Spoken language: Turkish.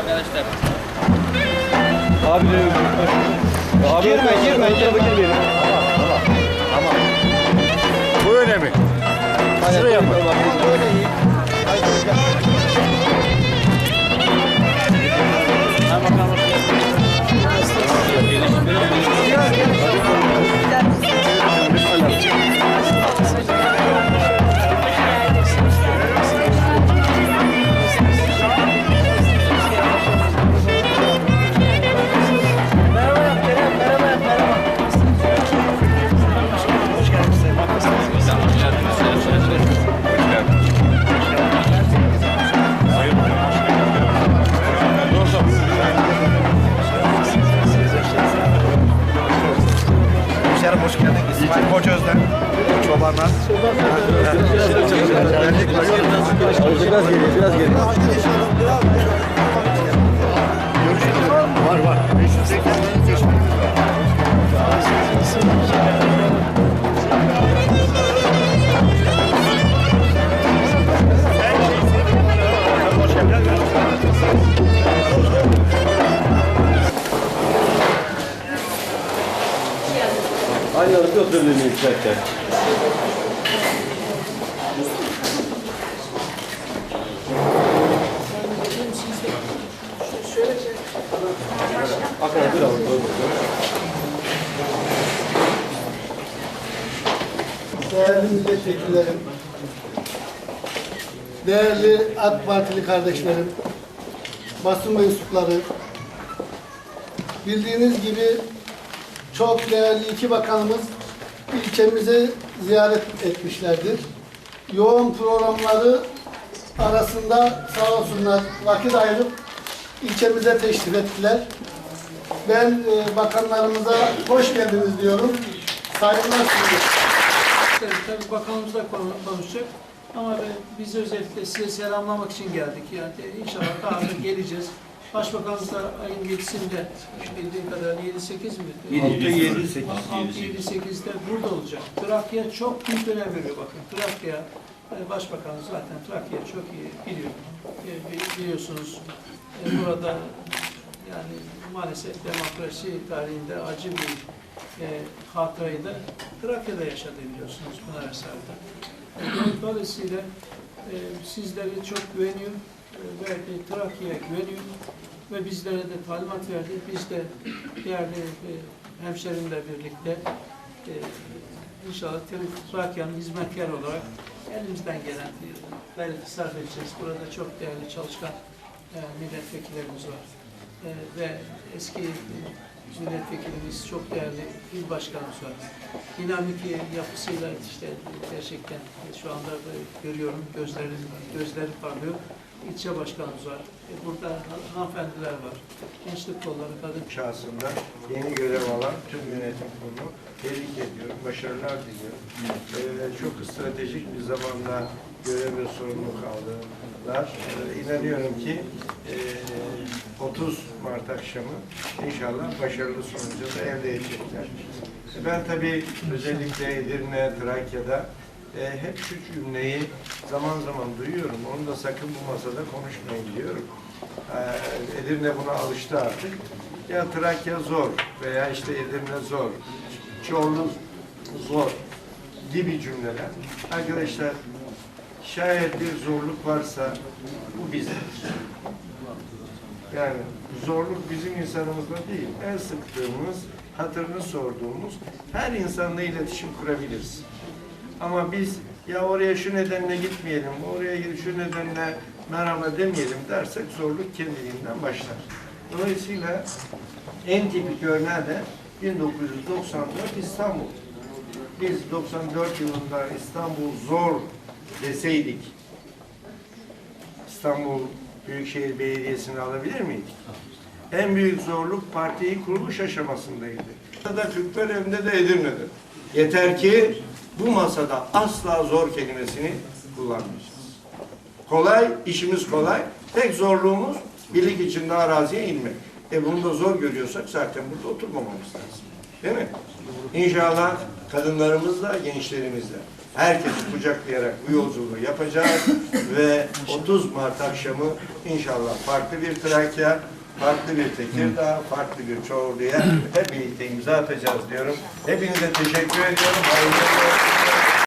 arkadaşlar. Abi de Abi girme girme girmeyelim. Bu önemli. Şuraya mı? Hoş geldin. İsmail Koç Özden. Çobanlar. Biraz geri biraz geri. Dur abi. dur, dur. değerli milletvekillerim, değerli AK Partili kardeşlerim, basın mensupları, bildiğiniz gibi çok değerli iki bakanımız ilçemize ziyaret etmişlerdir. Yoğun programları arasında sağ olsunlar vakit ayırıp ilçemize teşrif ettiler. Ben e, bakanlarımıza hoş geldiniz diyorum. Saygılar sunuyorum. Evet, tabii bakanımız da konu- konuşacak. Ama biz özellikle size selamlamak için geldik. Yani inşallah daha da geleceğiz. Başbakanımız da ayın 7'sinde, bildiğim kadarıyla 7-8 mi? 7 8 6-7-8'de burada olacak. Trakya çok büyük önem veriyor bakın. Trakya, e, Başbakanımız zaten Trakya'yı çok iyi biliyor. E, bi- Biliyorsunuz e, burada yani maalesef demokrasi tarihinde acı bir e, hatırayı da Trakya'da yaşadı biliyorsunuz Pınarhisar'da. E, dolayısıyla e, sizlere çok güveniyor ve e, Trakya'ya güveniyor ve bizlere de talimat verdi. Biz de değerli e, hemşerimle birlikte e, inşallah Trakya'nın hizmetkar olarak elimizden gelen gayreti sarf edeceğiz. Burada çok değerli çalışkan e, milletvekillerimiz var. E, ve eski milletvekilimiz çok değerli il başkanımız var. Dinamik yapısıyla işte gerçekten şu anda da görüyorum gözleri gözleri parlıyor. İlçe başkanımız var. E, burada ha- hanımefendiler var. Gençlik kolları, kadın şahsında yeni görev alan tüm yönetim kurulu tebrik ediyorum, başarılar diliyorum. Ee, çok stratejik bir zamanda görev ve sorumluluk aldılar. Ee, inanıyorum ki e, 30 Mart akşamı inşallah başarılı sonucu da elde edecekler. E, Ben tabii özellikle Edirne, Trakya'da e, hep şu cümleyi zaman zaman duyuyorum. Onu da sakın bu masada konuşmayın diyorum. Ee, Edirne buna alıştı artık. Ya Trakya zor veya işte Edirne zor, Çorlu zor gibi cümleler. Arkadaşlar şayet bir zorluk varsa bu bizde. Yani zorluk bizim insanımızda değil. El sıktığımız, hatırını sorduğumuz her insanla iletişim kurabiliriz. Ama biz ya oraya şu nedenle gitmeyelim, oraya şu nedenle merhaba demeyelim dersek zorluk kendiliğinden başlar. Dolayısıyla en tipik örneği de 1994 İstanbul. Biz 94 yılında İstanbul zor deseydik İstanbul Büyükşehir Belediyesi'ni alabilir miydik? En büyük zorluk partiyi kuruluş aşamasındaydı. Da Kırklareli'nde de Edirne'de. Yeter ki bu masada asla zor kelimesini kullanmayacağız. Kolay, işimiz kolay. Tek zorluğumuz birlik içinde araziye inmek. E bunu da zor görüyorsak zaten burada oturmamamız lazım. Değil mi? İnşallah kadınlarımızla, gençlerimizle herkesi kucaklayarak bu yolculuğu yapacağız ve 30 Mart akşamı İnşallah farklı bir Trakya, farklı bir Tekirdağ, farklı bir Çorlu'ya hep imza atacağız diyorum. Hepinize teşekkür ediyorum. Hayırlı olsun.